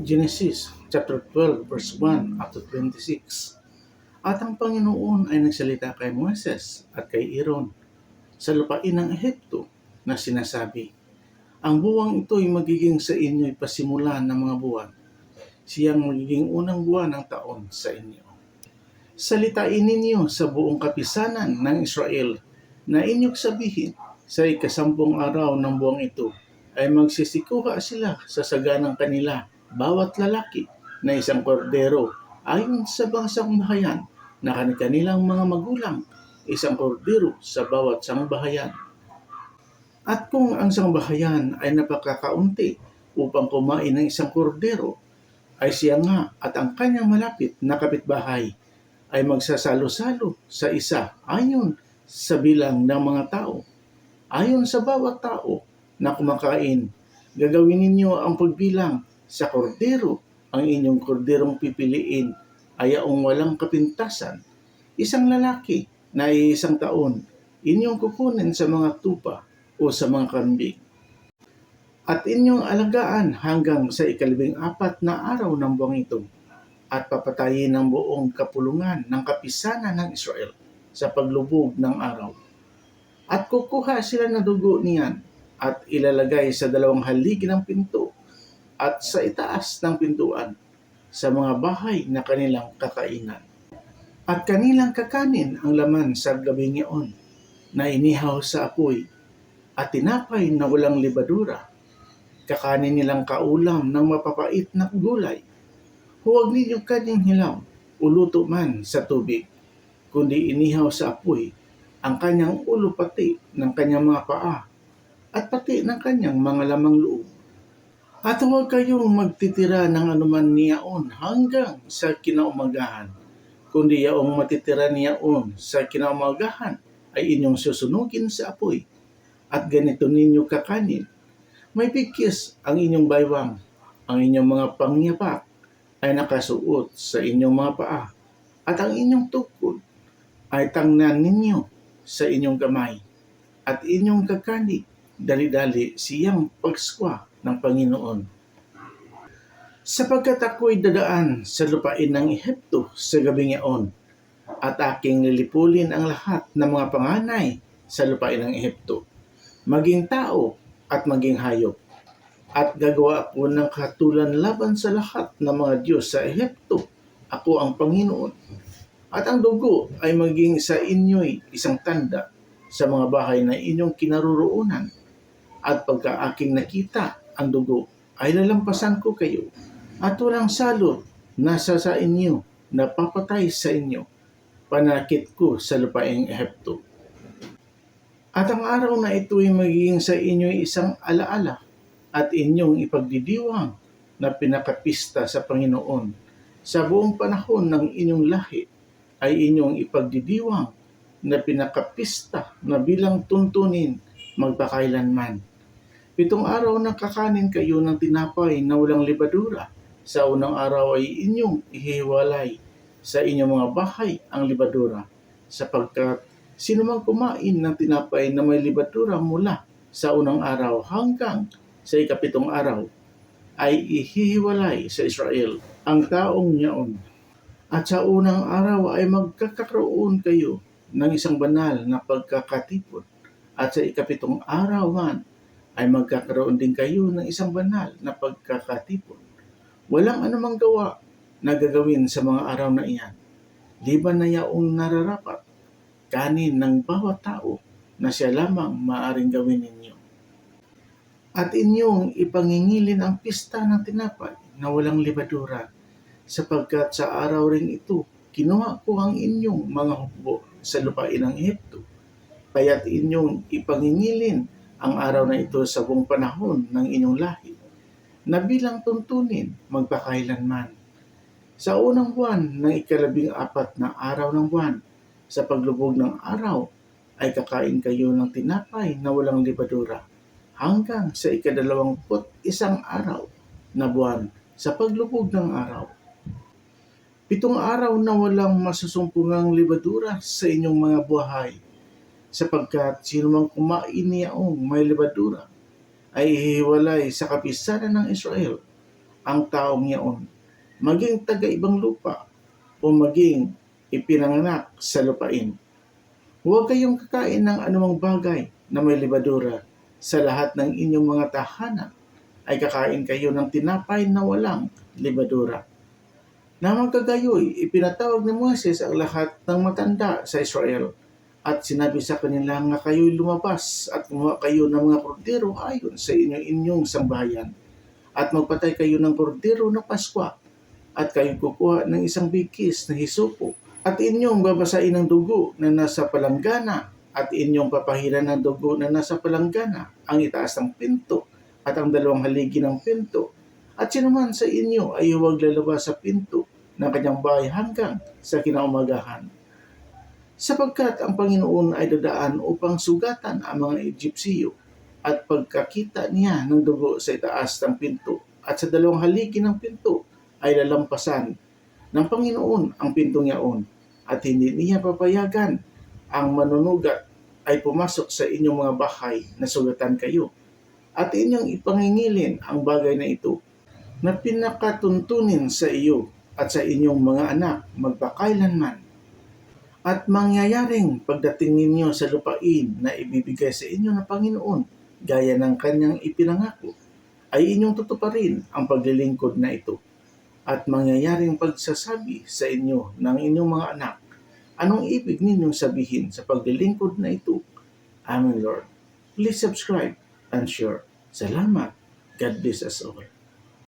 Genesis chapter 12 verse 1 up to 26. At ang Panginoon ay nagsalita kay Moises at kay Aaron sa lupain ng Ehipto na sinasabi, Ang buwang ito ay magiging sa inyo'y pasimulan ng mga buwan. Siyang magiging unang buwan ng taon sa inyo. Salitain ninyo sa buong kapisanan ng Israel na inyong sabihin sa ikasampung araw ng buwang ito ay magsisikuha sila sa saganang kanila bawat lalaki na isang kordero ayon sa bansang bahayan na kanilang mga magulang isang kordero sa bawat sangbahayan. At kung ang sangbahayan ay napakakaunti upang kumain ng isang kordero, ay siya nga at ang kanyang malapit na kapitbahay ay magsasalo-salo sa isa ayon sa bilang ng mga tao. Ayon sa bawat tao na kumakain, gagawin ninyo ang pagbilang sa kordero. Ang inyong korderong pipiliin ay ang walang kapintasan. Isang lalaki na isang taon, inyong kukunin sa mga tupa o sa mga kambing. At inyong alagaan hanggang sa ikalibing apat na araw ng buwang ito at papatayin ng buong kapulungan ng kapisanan ng Israel sa paglubog ng araw. At kukuha sila ng dugo niyan at ilalagay sa dalawang haligi ng pinto at sa itaas ng pintuan sa mga bahay na kanilang kakainan. At kanilang kakanin ang laman sa gabing iyon na inihaw sa apoy at tinapay na walang libadura. Kakanin nilang kaulam ng mapapait na gulay. Huwag ninyong kanyang hilaw o luto man sa tubig, kundi inihaw sa apoy ang kanyang ulo pati ng kanyang mga paa at pati ng kanyang mga lamang loob. At huwag kayong magtitira ng anuman niyaon hanggang sa kinaumagahan, kundi yaong matitira niyaon sa kinaumagahan ay inyong susunugin sa apoy. At ganito ninyo kakanin. May pikis ang inyong baywang, ang inyong mga pangyapak ay nakasuot sa inyong mga paa, at ang inyong tukod ay tangnan ninyo sa inyong kamay, at inyong kakani dali-dali siyang pagskwa ng Panginoon. Sapagkat ako'y dadaan sa lupain ng Ehipto sa gabing iyon, at aking lilipulin ang lahat ng mga panganay sa lupain ng Ehipto, maging tao at maging hayop. At gagawa ako ng katulan laban sa lahat ng mga Diyos sa Ehipto. Ako ang Panginoon. At ang dugo ay maging sa inyo'y isang tanda sa mga bahay na inyong kinaroroonan. At pagka aking nakita ang dugo, ay lalampasan ko kayo. At walang salot nasa sa inyo na papatay sa inyo. Panakit ko sa lupaing Ehipto. At ang araw na ito ay magiging sa inyo isang alaala at inyong ipagdidiwang na pinakapista sa Panginoon. Sa buong panahon ng inyong lahi ay inyong ipagdidiwang na pinakapista na bilang tuntunin magpakailanman. Pitong araw na kakanin kayo ng tinapay na walang libadura. Sa unang araw ay inyong ihiwalay sa inyong mga bahay ang libadura sapagkat sino mang kumain ng tinapay na may libadura mula sa unang araw hanggang sa ikapitong araw ay ihihiwalay sa Israel ang taong niyaon. At sa unang araw ay magkakaroon kayo ng isang banal na pagkakatipon. At sa ikapitong araw man ay magkakaroon din kayo ng isang banal na pagkakatipon. Walang anumang gawa na gagawin sa mga araw na iyan. Liban na yaong nararapat, kanin ng bawat tao na siya lamang maaring gawin ninyo. At inyong ipangingilin ang pista ng tinapay na walang libadura, sapagkat sa araw ring ito, kinuha ko ang inyong mga hukbo sa lupain ng Ehipto. Kaya't inyong ipangingilin ang araw na ito sa buong panahon ng inyong lahi, na bilang tuntunin magpakailanman. Sa unang buwan ng ikalabing apat na araw ng buwan, sa paglubog ng araw, ay kakain kayo ng tinapay na walang libadura hanggang sa ikadalawamput isang araw na buwan sa paglubog ng araw. Pitong araw na walang masusumpungang libadura sa inyong mga buhay, sapagkat sino mang kumain niyaong may libadura ay hihiwalay sa kapisanan ng Israel ang taong yaon, maging taga-ibang lupa o maging ipinanganak sa lupain. Huwag kayong kakain ng anumang bagay na may libadura. Sa lahat ng inyong mga tahanan ay kakain kayo ng tinapay na walang libadura. Na magkagayoy, ipinatawag ni Moses ang lahat ng matanda sa Israel at sinabi sa kanila nga kayo'y lumabas at kumuha kayo ng mga kordero ayon sa inyong inyong sambahayan at magpatay kayo ng kordero ng Paskwa at kayo kukuha ng isang bigkis na hisupo. At inyong babasain ng dugo na nasa palanggana at inyong papahiran ng dugo na nasa palanggana ang itaas ng pinto at ang dalawang haligi ng pinto. At sinuman sa inyo ay huwag lalabas sa pinto ng kanyang bahay hanggang sa kinaumagahan sapagkat ang Panginoon ay dadaan upang sugatan ang mga Egyptiyo at pagkakita niya ng dugo sa itaas ng pinto at sa dalawang haligi ng pinto ay lalampasan ng Panginoon ang pintong yaon at hindi niya papayagan ang manunugat ay pumasok sa inyong mga bahay na sugatan kayo at inyong ipangingilin ang bagay na ito na pinakatuntunin sa iyo at sa inyong mga anak magpakailanman at mangyayaring pagdating ninyo sa lupain na ibibigay sa inyo ng Panginoon gaya ng kanyang ipinangako ay inyong tutuparin ang paglilingkod na ito at mangyayaring pagsasabi sa inyo ng inyong mga anak anong ibig ninyong sabihin sa paglilingkod na ito. Amen, Lord. Please subscribe and share. Salamat. God bless us all.